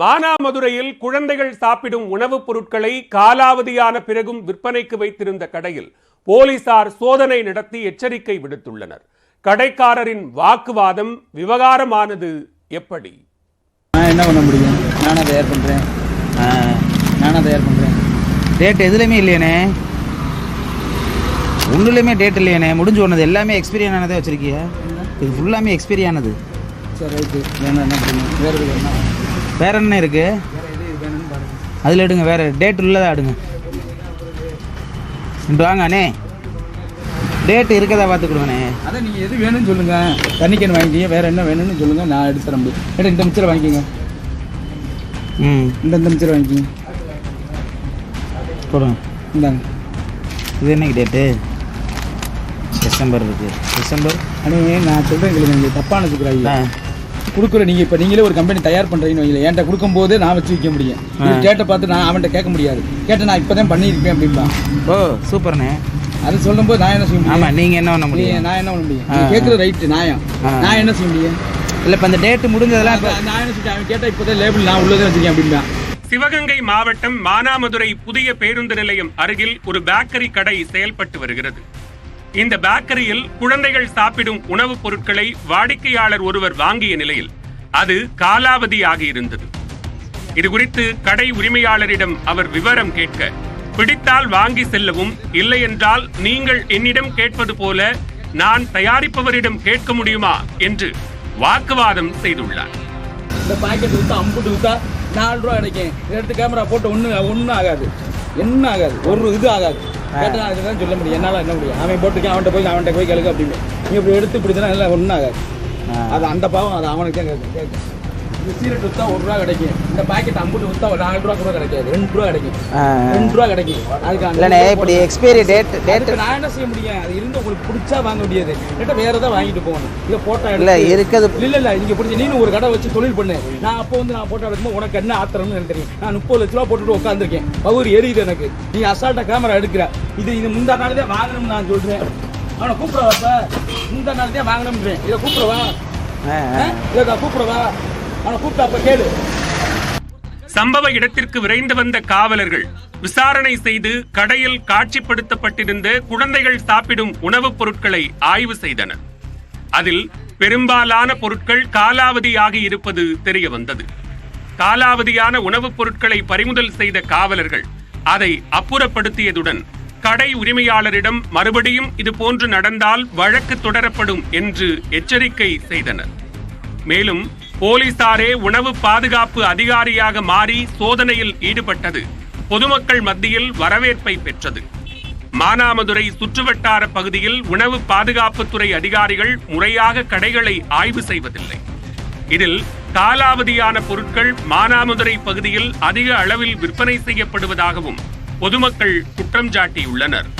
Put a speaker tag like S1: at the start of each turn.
S1: மானாமதுரையில் குழந்தைகள் சாப்பிடும் உணவுப் பொருட்களை காலாவதியான பிறகும் விற்பனைக்கு வைத்திருந்த கடையில் போலீசார் சோதனை நடத்தி எச்சரிக்கை விடுத்துள்ளனர். கடைக்காரரின் வாக்குவாதம் விவகாரமானது எப்படி?
S2: நான் என்ன பண்ண முடியும்? நானாக தயார் பண்ணுறேன் நானாக தயார் பண்ணுறேன்
S3: டேட் எதுலையுமே இல்லையானே. ஒன்றுலையுமே டேட் இல்லையானே. முடிஞ்சு போனது எல்லாமே எக்ஸ்பீரி ஆனதே வச்சிருக்கிய. இது ஃபுல்லாமே எக்ஸ்பீரி ஆனது.
S2: சரி ரைட்டு வேணும் என்ன பண்ணணும்? வேறு வேணும்
S3: வேற என்ன இருக்கு?
S2: வேறு எது இது வேணும்னு பாருங்க
S3: அதில் எடுங்க வேற. டேட் உள்ளதா எடுங்க. இன்று வாங்க அண்ணே டேட் இருக்கதா பார்த்து கொடுங்கண்ணே.
S2: அதான் நீங்கள் எது வேணும்னு சொல்லுங்கள் தண்ணி கேன் வாங்கிக்கிங்க. வேறு என்ன வேணும்னு சொல்லுங்கள் நான் எடுத்து தர முடியும் ஏன்னா இந்த மிச்சரை வாங்கிக்கோங்க?
S3: ம்.
S2: இந்த இந்த மிச்சரை வாங்கிக்கிங்க.
S3: கொடுங்க.
S2: இந்தாங்க.
S3: இது என்னைக்கு டேட்டு டிசம்பர் இருக்கு. டிசம்பர்
S2: அண்ணே நான் சொல்கிறேன் எங்களுக்கு தப்பான
S3: ஆ.
S2: வச்சுக்கிறாங்க கொடுக்குற நீங்கள் இப்போ நீங்களே ஒரு கம்பெனி தயார் பண்ணுறீங்கன்னு வைங்களேன். என்கிட்ட கொடுக்கும்போது நான் வச்சு விற்க முடியும்.
S3: ஆ.
S2: டேட்டை பார்த்து நான் அவன்கிட்ட கேட்க முடியாது. கேட்ட நான் இப்போ தான் பண்ணியிருப்பேன் அப்படின்பா
S3: ஓ சூப்பர்ண்ணே.
S2: அது சொல்லும்போது நான் என்ன செய்ய முடியும்?
S3: ஆமாம் நீங்கள் என்ன பண்ண முடியும்?
S2: நான் என்ன பண்ண முடியும். கேட்குற ரைட்டு நியாயம். நான் என்ன செய்ய முடியும்?
S3: இல்லை இப்போ இந்த டேட்டு முடிஞ்சதெல்லாம்
S2: நான் என்ன சொல்லிட்டேன்? அவன் கேட்டால் இப்போதான் லேபிள் நான் உள்ளதே வச்சிருக்கேன் அப்படின்னா
S1: சிவகங்கை மாவட்டம் மானாமதுரை புதிய பேருந்து நிலையம் அருகில் ஒரு பேக்கரி கடை செயல்பட்டு வருகிறது. இந்த பேக்கரியில் குழந்தைகள் சாப்பிடும் உணவுப் பொருட்களை வாடிக்கையாளர் ஒருவர் வாங்கிய நிலையில் அது காலாவதியாகி இருந்தது. இது குறித்து கடை உரிமையாளரிடம் அவர் விவரம் கேட்க பிடித்தால் வாங்கி செல்லவும் இல்லை என்றால் நீங்கள் என்னிடம் கேட்பது போல நான் தயாரிப்பவரிடம் கேட்க முடியுமா? என்று வாக்குவாதம் செய்துள்ளார்.
S2: இந்த பாக்கெட் விற்றா அம்புட்டு விற்றா நாலு ரூபா கிடைக்கும். எடுத்து கேமரா போட்டு ஒன்று ஒன்றும் ஆகாது. என்ன ஆகாது ஒரு இது ஆகாது. கேட்டால் நான் இதுதான் சொல்ல முடியும். என்னால் என்ன முடியும்? அவன் போட்டுருக்கேன் அவன்கிட்ட போய் அவன்கிட்ட போய் கேளுங்க அப்படின்னு நீ இப்படி எடுத்து தான் எல்லாம் ஒன்றும் ஆகாது. அது அந்த பாவம் அது அவனுக்கு தான் கேட்கும். இந்த சீரட் விற்றா ஒரு ரூபா கிடைக்கும். இந்த பாக்கெட் அம்புட்டு விற்றா ஒரு நாலு ரூபா கூட கிடைக்காது. ரெண்டு ரூபா கிடைக்கும். ரெண்டு ரூபா கிடைக்கும். அதுக்கு
S3: இல்லைண்ணே இப்படி எக்ஸ்பைரி டேட் டேட்
S2: நான் என்ன செய்ய முடியும்? அது இருந்து உங்களுக்கு பிடிச்சா வாங்க முடியாது. கேட்டால் வேற ஏதாவது வாங்கிட்டு போகணும். இதை போட்டோ
S3: இல்லை இருக்குது.
S2: இல்ல இல்ல நீங்க புரிஞ்சு நீனும் ஒரு கடை வச்சு தொழில் பண்ணு. நான் அப்போ வந்து நான் போட்டோ எடுக்கும்போது உனக்கு என்ன ஆத்திரம்னு எனக்கு தெரியும். நான் முப்பது லட்ச ரூபா போட்டுட்டு உட்காந்துருக்கேன் பவர் எரியுது எனக்கு. நீ அசால்ட்டா கேமரா எடுக்கிற. இது இது முந்தா நாள் வாங்கணும்னு நான் சொல்றேன். அவனை கூப்பிடவா இப்ப முந்தா நாள் தான் வாங்கணும்ன்றேன். இதை கூப்பிடவா? இதை கூப்பிடவா
S1: சம்பவ இடத்திற்கு விரைந்து வந்த காவலர்கள் விசாரணை செய்து கடையில் காட்சிப்படுத்தப்பட்டிருந்த குழந்தைகள் சாப்பிடும் உணவுப் பொருட்களை ஆய்வு செய்தனர். அதில் பெரும்பாலான பொருட்கள் காலாவதியாகி இருப்பது தெரிய வந்தது. காலாவதியான உணவுப் பொருட்களை பறிமுதல் செய்த காவலர்கள் அதை அப்புறப்படுத்தியதுடன் கடை உரிமையாளரிடம் மறுபடியும் இது போன்று நடந்தால் வழக்கு தொடரப்படும் என்று எச்சரிக்கை செய்தனர். மேலும் போலீசாரே உணவு பாதுகாப்பு அதிகாரியாக மாறி சோதனையில் ஈடுபட்டது. பொதுமக்கள் மத்தியில் வரவேற்பை பெற்றது. மானாமதுரை சுற்றுவட்டார பகுதியில் உணவு பாதுகாப்புத்துறை அதிகாரிகள் முறையாக கடைகளை ஆய்வு செய்வதில்லை. இதில் காலாவதியான பொருட்கள் மானாமதுரை பகுதியில் அதிக அளவில் விற்பனை செய்யப்படுவதாகவும் பொதுமக்கள் குற்றம் சாட்டியுள்ளனர்.